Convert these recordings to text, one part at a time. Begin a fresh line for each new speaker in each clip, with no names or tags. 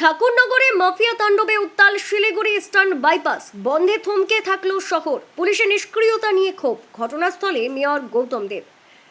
ঠাকুরনগরে mafia তাণ্ডবে উত্তাল Siliguri stand bypass, বন্ধে থমকে থাকল শহর। পুলিশের নিষ্ক্রিয়তা নিয়ে ক্ষোভ, ঘটনাস্থলে মেয়র গৌতম দেব।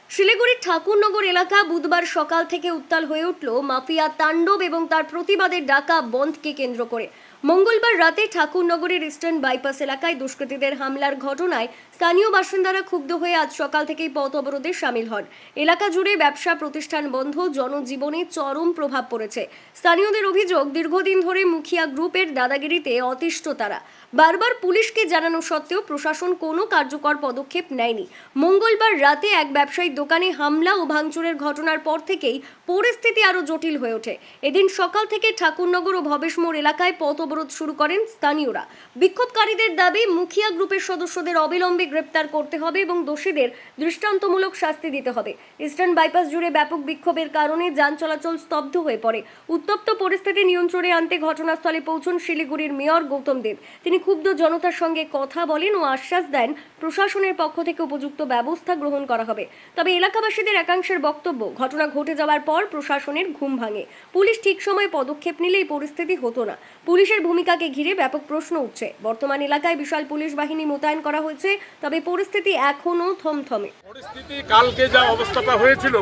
শিলিগুড়ির ঠাকুরনগর এলাকা বুধবার সকাল থেকে উত্তাল হয়ে উঠল মাফিয়া তাণ্ডব এবং তার প্রতিবাদের ডাকা বন্ধকে কেন্দ্র করে। মঙ্গলবার রাতে ঠাকুরনগরের ইস্টার্ন বাইপাস এলাকায় দুষ্কৃতীদের হামলার ঘটনায় স্থানীয় বাসিন্দারা ক্ষুব্ধ হয়ে আজ সকাল থেকেই পথ অবরোধে সামিল হন। এলাকা জুড়ে ব্যবসা প্রতিষ্ঠান বন্ধ, জনজীবনে চরম প্রভাব পড়েছে। স্থানীয়দের অভিযোগ, দীর্ঘদিন ধরে মুখিয়া গ্রুপের দাদাগিরিতে অতিষ্ঠ তারা। বারবার পুলিশকে জানানো সত্ত্বেও প্রশাসন কোনো কার্যকর পদক্ষেপ নেয়নি। মঙ্গলবার রাতে এক ব্যবসায়িক দোকানে হামলা ও ভাঙচুরের ঘটনার পর থেকেই পরিস্থিতি আরও জটিল হয়ে ওঠে। এদিন সকাল থেকে ঠাকুরনগর ও ভবেশমোড় এলাকায় পথ অবরোধ শুরু করেন স্থানীয়রা। বিক্ষোভকারীদের দাবি, মুখিয়া গ্রুপের সদস্যদের অবিলম্বে গ্রেপ্তার করতে হবে এবং দোষীদের দৃষ্টান্তমূলক শাস্তি দিতে হবে। ইস্টার্ন বাইপাস জুড়ে ব্যাপক বিক্ষোভের কারণে যান চলাচল স্তব্ধ হয়ে পড়ে। উত্তপ্ত পরিস্থিতি নিয়ন্ত্রণে আনতে ঘটনাস্থলে পৌঁছন শিলিগুড়ির মেয়র গৌতম দেব। তিনি ক্ষুব্ধ জনতার সঙ্গে কথা বলেন ও আশ্বাস দেন, প্রশাসনের পক্ষ থেকে উপযুক্ত ব্যবস্থা গ্রহণ করা হবে। তবে এলাকাবাসীদের একাংশের বক্তব্য, ঘটনা ঘটে যাওয়ার পর প্রশাসনের ঘুম ভাঙে। পুলিশ ঠিক সময়ে পদক্ষেপ নিলে এই পরিস্থিতি হতো না। পুলিশের ভূমিকাকে ঘিরে ব্যাপক প্রশ্ন উঠছে। বর্তমান এলাকায় বিশাল পুলিশ বাহিনী মোতায়েন করা হয়েছে তবে পরিস্থিতি এখনও থমথমে।
পরিস্থিতি কালকে যা অবস্থাটা হয়েছিল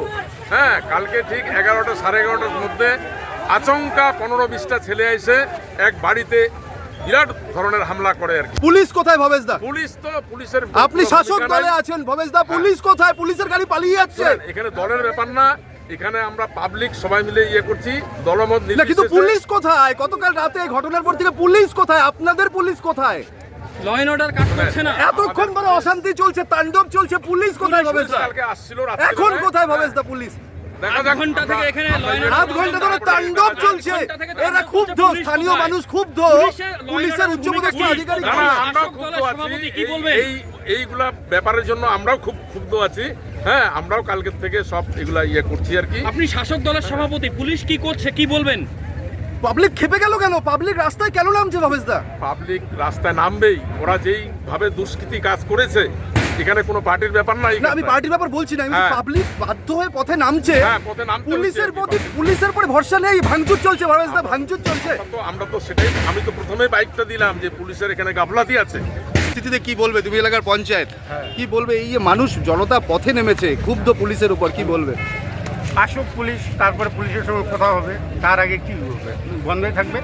হ্যাঁ কালকে ঠিক এগারোটা সাড়ে এগারোটার মধ্যে আচমকা পনেরো বিশটা ছেলে এসে এক বাড়িতে বিরাট ধরনের হামলা করে আর কি।
পুলিশ কোথায় ভবেশ দা
পুলিশ তো পুলিশের
আপনি শাসক দলে আছেন ভবেশ দা পুলিশ কোথায়? পুলিশের গাড়ি পালিয়ে যাচ্ছে।
এখানে দলের ব্যাপার না এখানে আমরা পাবলিক সবাই মিলে ইয়ে করছি দলমত
না কিন্তু পুলিশ কোথায়? গতকাল রাতে ঘটনার পর থেকে পুলিশ কোথায়? আপনাদের পুলিশ কোথায়? এতক্ষণ ধরে অশান্তি চলছে তাণ্ডব চলছে পুলিশ কোথায় ভবেশ দা?
কালকে আসছিল
এখন কোথায় ভবেশ দা পুলিশ?
দেখা
আধ
যাক
ঘণ্টা থেকে এখানে
আমরা-
ল অ্যান্ড
আধ ঘণ্টা ধরে তাণ্ডব চলছে।
ঘণ্টা থেকে তাণ্ডব
এরা ক্ষুব্ধ স্থানীয় মানুষ ক্ষুব্ধ।
পুলিশের
উচ্চপদস্থ আধিকারিক
ক্ষুব্ধ। আছি? এই এইগুলা ব্যাপারের জন্য আমরাও খুব ক্ষুব্ধ আছি। হ্যাঁ আমরাও কালকের থেকে সব এগুলা ইয়ে করছি আর কি।
আপনি শাসক দলের সভাপতি পুলিশ কি করছে কি বলবেন?
পাবলিক খেপে গেল কেন? পাবলিক রাস্তায় কেন নামছে ভবেশ দা
পাবলিক রাস্তায় নামবেই ওরা যেই ভাবে দুষ্কৃতি কাজ করেছে এখানে কোনো পার্টির ব্যাপার নাই
না আমি পার্টির ব্যাপার বলছি না আমি
হ্যাঁ।
পাবলিক বাধ্য হয়ে পথে নামছে।
হ্যাঁ, পথে নামতে
পুলিশের প্রতি পুলিশের পরে ভরসা নেই ভাঙচুর চলছে ভবেশ দা ভাঙচুর চলছে।
তো আমরা তো সেটাই আমি তো প্রথমে বাইকটা দিলাম যে পুলিশের এখানে গাফলাতি আছে।
পরিস্থিতিতে কি বলবে? তুমি এলাকার পঞ্চায়েত। কি বলবে? এই যে মানুষ জনতা পথে নেমেছে ক্ষুব্ধ পুলিশের উপর কি বলবে?
আসুক পুলিশ তারপরে পুলিশের সঙ্গে কথা হবে। তার আগে কি হবে বন্ধই থাকবে।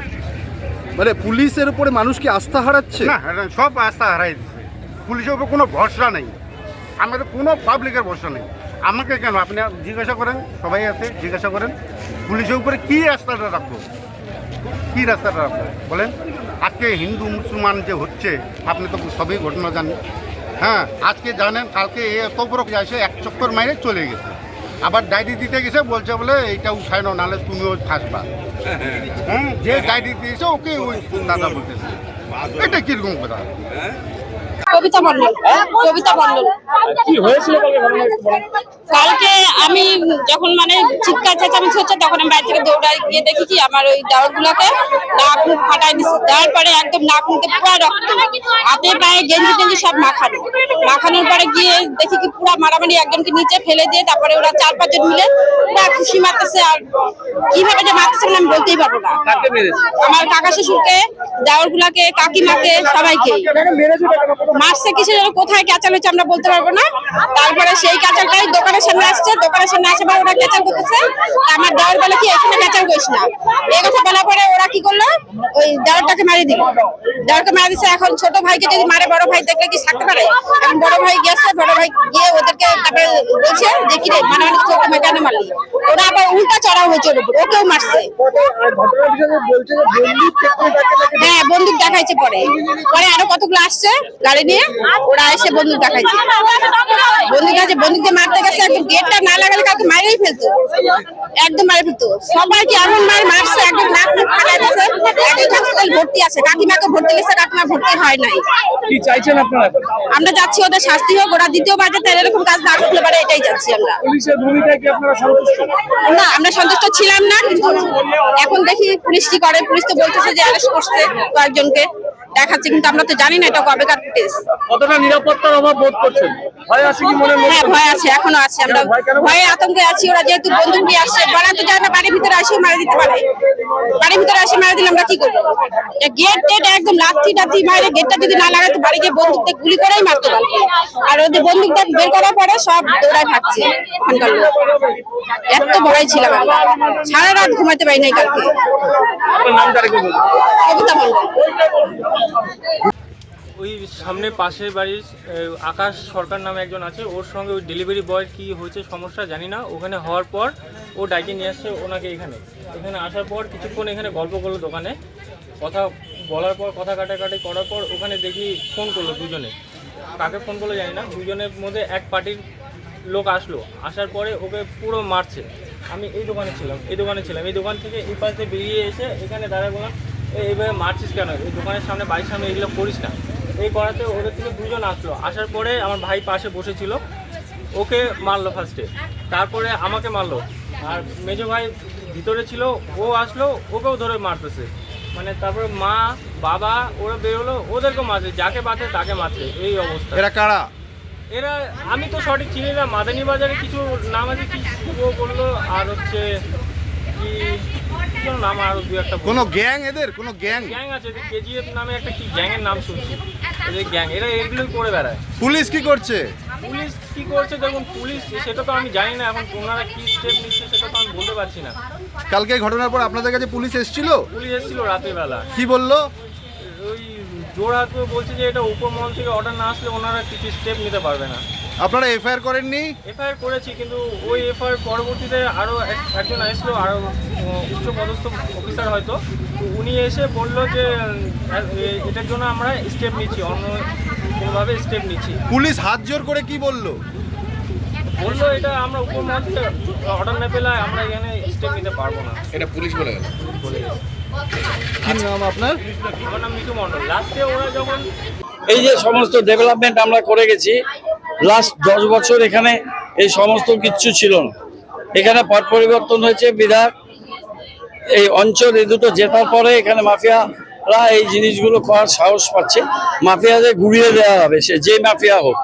মানে পুলিশের উপরে মানুষ কি আস্থা হারাচ্ছে?
না সব আস্থা হারাই দিচ্ছে পুলিশের উপর কোনো ভরসা নেই। আমাদের কোনো পাবলিকের ভরসা নেই। আমাকে কেন? আপনি জিজ্ঞাসা করেন সবাই আছে জিজ্ঞাসা করেন। পুলিশের উপরে কি রাস্তাটা রাখব? কি রাস্তাটা বলেন। আজকে হিন্দু, মুসলমান যে হচ্ছে, আপনি তো সবই ঘটনা জানেন। হ্যাঁ আজকে জানেন, কালকে এ বড় এসে এক চক্কর মাইরে চলে গেছে। আবার ডায়েরি দিতে গেছে, বলছে বলে, এইটা উঠায় নাও, নাহলে তুমিও থাকবা হ্যাঁ যে ডায়েরি দিয়েছে, ওকে ওই দাদা বলতেছে। এটা কীরকম কথা?
কবিতা মন্ডল কবিতা মন্ডল
কি হয়েছিল কালকে
আমি যখন মানে চিৎকার চেঁচামেচি হচ্ছে তখন আমি বাড়ি থেকে দৌড়াই গিয়ে দেখি কি আমার ওই দাওয়ার গুলাকে নাক মুখ ফাটাই দিচ্ছে দেওয়ার পরে একদম নাক মুখে পুরো রক্ত হাতে পায়ে গেঞ্জি টেঞ্জি সব মাখানো। মাখানোর পরে গিয়ে দেখি কি পুরো মারামারি একজনকে নিচে ফেলে দিয়ে তারপরে ওরা চার পাঁচজন মিলে পুরো খুশি মারতেছে। আর কীভাবে যে মারতেছে মানে আমি বলতেই পারব না। আমার কাকা শ্বশুরকে দেওয়ার গুলাকে কাকিমাকে সবাইকে। মারছে কিসের জন্য কোথায় ক্যাচাল হচ্ছে আমরা বলতে পারব না। তারপরে সেই ক্যাচালটাই দোকানের সামনে আসছে। দোকানের সামনে আসে পরে ওরা ক্যাচাল করতেছে। আমার দেওয়ার বলে কি এখানে ক্যাচাল করিস না? এই কথা বলার পরে ওরা কি করল? ওই দেওয়ারটাকে মারি দিল। দেওয়ারকে মারি দিচ্ছে এখন ছোট ভাইকে যদি মারে, বড় ভাই দেখলে কি থাকতে পারে? এখন বড় ভাই গেছে বড় ভাই গিয়ে ওদেরকে তারপরে বলছে যে কি রে মানে মানে চোখ কেন মারলি? ওরা আবার উল্টা চড়া হয়েছে ওর উপর। ওকেও মারছে। হ্যাঁ বন্দুক দেখাইছে পরে। পরে আরও কতগুলো আসছে? গাড়ি নিয়ে ওরা এসে বন্দুক দেখাইছে। বন্দুক আছে বন্দুক মারতে গেছে একদম গেটটা না লাগালে কাউকে মারেই ফেলতো। একদম মারে ফেলতো। সবাইকে এমন মার মারছে? একদম নাক মুখ ফাটাই দিয়েছে। একদম হসপিটাল ভর্তি আছে। কাকিমাকে ভর্তি গেছে কাকিমা ভর্তি হয় নাই।
কি চাইছেন আপনারা?
আমরা যাচ্ছি ওদের শাস্তি হোক ওরা দ্বিতীয়বার যাতে এরকম কাজ না করতে পারে এটাই যাচ্ছি আমরা।
পুলিশের ভূমিকায় কি আপনারা সন্তুষ্ট?
না আমরা সন্তুষ্ট ছিলাম না। কিন্তু এখন দেখি পুলিশ কি করে। পুলিশ তো বলতেছে যে অ্যারেস্ট করছে কয়েকজনকে। দেখাচ্ছে কিন্তু আমরা তো জানি না এটা কবেকার ফুটেজ
কতটা নিরাপত্তার অভাব বোধ করছেন? ভয় আছে কি মনে
হ্যাঁ ভয় আছে এখনও আছে। আমরা ভয়ে আতঙ্কে আছি ওরা যেহেতু বন্দুক নিয়ে আসছে মারা তো বাড়ির ভিতরে আসেও মারা দিতে পারে। বাড়ির ভিতরে আসে মারা দিলে আমরা কি করব? গেট টেট একদম লাথি টাথি মারে গেটটা যদি না লাগাতো বাড়ি গিয়ে গুলি করেই মারতো আর ওদের বন্দুকটা বের করার পরে সব দৌড়ায় থাকছে ওখানকার লোক। এত ভয় ছিলাম আমরা। সারা রাত ঘুমাতে পারি নাই কালকে। কবিতা
ওই সামনে পাশের বাড়ির আকাশ সরকার নামে একজন আছে, ওর সঙ্গে ওই ডেলিভারি বয়ের কি হয়েছে সমস্যা জানি না। ওখানে হওয়ার পর ও ডাইকে নিয়ে আসছে ওনাকে এখানে। এখানে আসার পর কিছুক্ষণ এখানে গল্প করল দোকানে। কথা বলার পর, কথা কাটাকাটি করার পর ওখানে দেখি ফোন করল দুজনে। কাকে ফোন করল জানি না, দুজনের মধ্যে এক পার্টির লোক আসলো। আসার পরে ওকে পুরো মারছে। আমি এই দোকানে ছিলাম, এই দোকানে ছিলাম। এই দোকান থেকে এই পাশে বেরিয়ে এসে এখানে দাঁড়ায় বললাম এইভাবে মারছিস কেন? এই দোকানের সামনে, বাড়ির সামনে এগুলো করিস না। এই করাতে ওদের থেকে দুজন আসলো। আসার পরে আমার ভাই পাশে বসেছিল। ওকে মারলো ফার্স্টে তারপরে আমাকে মারলো। আর মেজো ভাই ভিতরে ছিল ও আসলো ওকেও ধরে মারতেছে। মানে তারপরে মা বাবা ওরা বেরোলো ওদেরকেও মারছে যাকে বাঁচে তাকে মারছে এই অবস্থা।
এরা কারা?
এরা আমি তো সঠিক চিনি না মাদানী বাজারে কিছু নাম আছে কি বলল? আর হচ্ছে কি কি নাম আরও দু একটা
কোনো গ্যাং এদের? কোনো গ্যাং?
গ্যাং আছে কেজিএফ নামে একটা কি গ্যাংয়ের নাম শুনছি। এদের গ্যাং এরা এগুলোই করে বেড়ায়।
পুলিশ কি করছে?
পুলিশ কি করছে দেখুন পুলিশ সেটা তো আমি জানি না এখন ওনারা কি স্টেপ নিচ্ছে সেটা তো আমি বলতে পারছি না।
কালকে ঘটনার পর আপনাদের কাছে পুলিশ এসেছিল?
পুলিশ এসেছিল রাতের বেলা।
কি বলল?
ওই করে বলছে যে এটা উপর মহল থেকে অর্ডার না আসলে ওনারা কিছু স্টেপ নিতে পারবে না।
আপনারা এফআইআর করেননি?
এফআইআর করেছি কিন্তু ওই এফআইআর পরবর্তীতে আরও একজন আসলো আরও উচ্চ পদস্থ অফিসার হয়তো। তো উনি এসে বলল যে এটার জন্য আমরা স্টেপ নিচ্ছি অন্য কোনোভাবে স্টেপ নিচ্ছি।
পুলিশ হাত জোর করে কি বলল?
বলল এটা আমরা উপমহল থেকে অর্ডার না পেলে আমরা এখানে স্টেপ নিতে পারব না।
এটা পুলিশ বলে গেল। কি নাম আপনার?
আমার নাম মিঠু মণ্ডল। লাস্টে ওরা যখন
এই যে সমস্ত ডেভেলপমেন্ট আমরা করে গেছি লাস্ট দশ বছর এখানে এই সমস্ত কিচ্ছু ছিল না। এখানে পট পরিবর্তন হয়েছে বিধায়ক এই অঞ্চল এই দুটো জেতার পরে এখানে মাফিয়ারা এই জিনিসগুলো করার সাহস পাচ্ছে। মাফিয়াদের ঘুরিয়ে দেওয়া হবে, সে যে মাফিয়া হোক।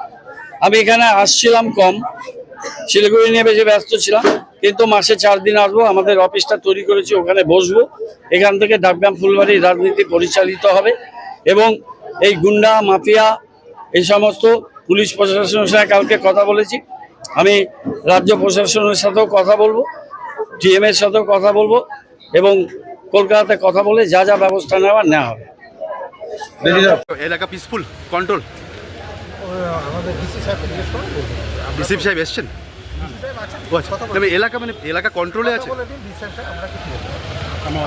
আমি এখানে আসছিলাম কম, শিলিগুড়ি নিয়ে বেশি ব্যস্ত ছিলাম, কিন্তু মাসে চার দিন আসব, আমাদের অফিসটা তৈরি করেছি, ওখানে বসবো। এখান থেকে ডাকগ্রাম ফুলবাড়ি রাজনীতি পরিচালিত হবে এবং এই গুন্ডা, মাফিয়া, এই সমস্ত পুলিশ প্রশাসনের সাথে কালকে কথা বলেছি। আমি রাজ্য প্রশাসনের সাথেও কথা বলব ডিএম এর সাথেও কথা বলব এবং কলকাতাতে কথা বলে যা যা ব্যবস্থা নেওয়ার নেওয়া হবে।
এলাকা পিসফুল কন্ট্রোল ডিসিপ সাহেব এসছেন? আচ্ছা এলাকা মানে এলাকা কন্ট্রোলে আছে?
আমরা